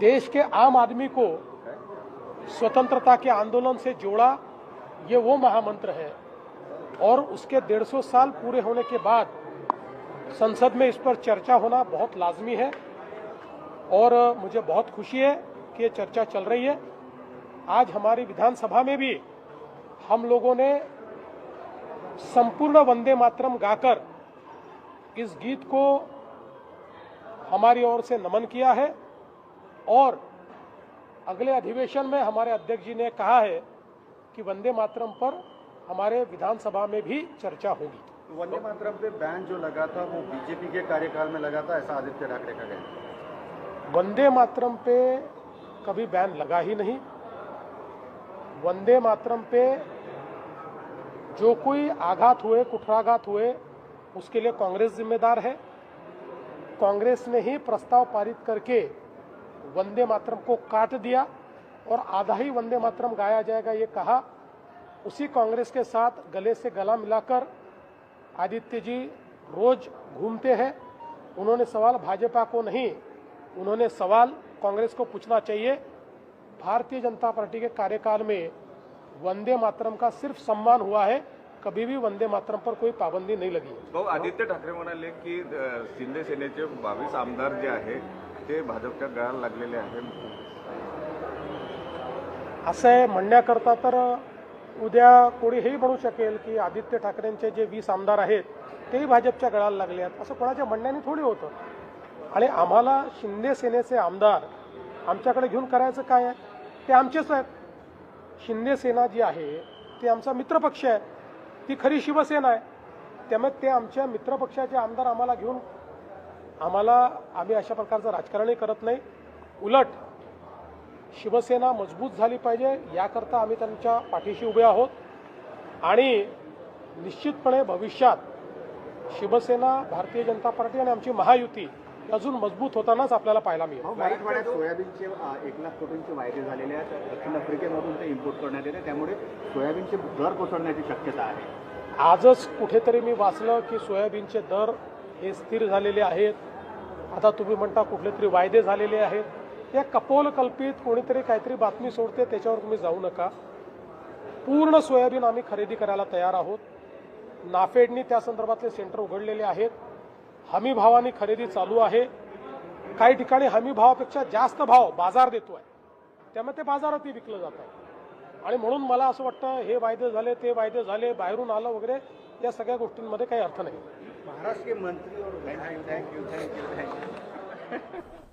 देश के आम आदमी को स्वतंत्रता के आंदोलन से जोड़ा, ये वो महामंत्र है। और उसके डेढ़ सौ साल पूरे होने के बाद संसद में इस पर चर्चा होना बहुत लाजमी है। और मुझे बहुत खुशी है कि ये चर्चा चल रही है। आज हमारी विधानसभा में भी हम लोगों ने संपूर्ण वंदे मातरम गाकर इस गीत को हमारी ओर से नमन किया है। और अगले अधिवेशन में हमारे अध्यक्ष जी ने कहा है कि वंदे मातरम पर हमारे विधानसभा में भी चर्चा होगी। वंदे मातरम पे बैन जो लगा था वो बीजेपी के कार्यकाल में लगा था ऐसा आदित्य ठाकरे का कहना वंदे मातरम पे कभी बैन लगा ही नहीं। वंदे मातरम पे जो कोई आघात हुए कुठाघात हुए उसके लिए कांग्रेस जिम्मेदार है। कांग्रेस ने ही प्रस्ताव पारित करके वंदे मातरम को काट दिया और आधा ही वंदे मातरम गाया जाएगा, ये कहा। उसी कांग्रेस के साथ गले से गला मिलाकर आदित्य जी रोज घूमते हैं। उन्होंने सवाल भाजपा को नहीं, उन्होंने सवाल कांग्रेस को पूछना चाहिए। भारतीय जनता पार्टी के कार्यकाल में वंदे मातरम का सिर्फ़ सम्मान हुआ है, कभी भी वंदे मातरम पर कोई पाबंदी नहीं लगी। आदित्य ठाकरे म्हणाले की शिंदे सेनेचे बावीस आमदार जे आहे ते भाजपच्या गळाला लागलेले आहे असं आहे म्हणण्याकरता तर उद्या कोणी हेही म्हणू शकेल की आदित्य ठाकरेंचे जे वीस आमदार आहेत तेही भाजपच्या गळाला लागले आहेत. असं कोणाच्या म्हणण्याने थोडी होतं? आणि आम्हाला शिंदे सेनेचे आमदार आमच्याकडे घेऊन करायचं काय आहे? ते आमचेच आहेत. शिंदे सेना जी आहे ती आमचा मित्रपक्ष आहे. ती खरी शिवसेना आहे. त्यामुळे ते आमच्या मित्रपक्षाचे आमदार आम्हाला घेऊन आम्हाला आम्ही अशा प्रकारचं राजकारणही करत नाही. उलट शिवसेना मजबूत झाली पाहिजे याकरता आम्ही त्यांच्या पाठीशी उभे आहोत. आणि निश्चितपणे भविष्यात शिवसेना भारतीय जनता पार्टी आणि आमची महायुती अजून मजबूत होतानाच आपल्याला पाहायला मिळेल. मराठवाड्यात सोयाबीनचे एक लाख कोटींचे वायदे झालेले आहेत. दक्षिण आफ्रिकेमधून ते इम्पोर्ट करण्यात येते. त्यामुळे सोयाबीनचे दर कोसळण्याची शक्यता आहे. आजच कुठेतरी मी वाचलं की सोयाबीनचे दर हे स्थिर झालेले आहेत. आता तुम्ही म्हणता कुठले तरी वायदे झालेले आहेत. या कपोल कल्पित कोणीतरी काहीतरी बातमी सोडते त्याच्यावर तुम्ही जाऊ नका. पूर्ण सोयाबीन आम्ही खरेदी करायला तयार आहोत. नाफेडनी त्या संदर्भातले सेंटर उघडलेले आहेत. हमी भावानी खरेदी चालू आहे. काही ठिकाणी हमी भावापेक्षा जास्त भाव बाजार देतो आहे त्यामुळे ते बाजारातही विकलं जात आहे. आणि म्हणून मला असं वाटतं हे वायदे झाले ते वायदे झाले बाहेरून आलं वगैरे या सगळ्या गोष्टींमध्ये काही अर्थ नाही. महाराष्ट्र के मंत्री और thank you thank you thank you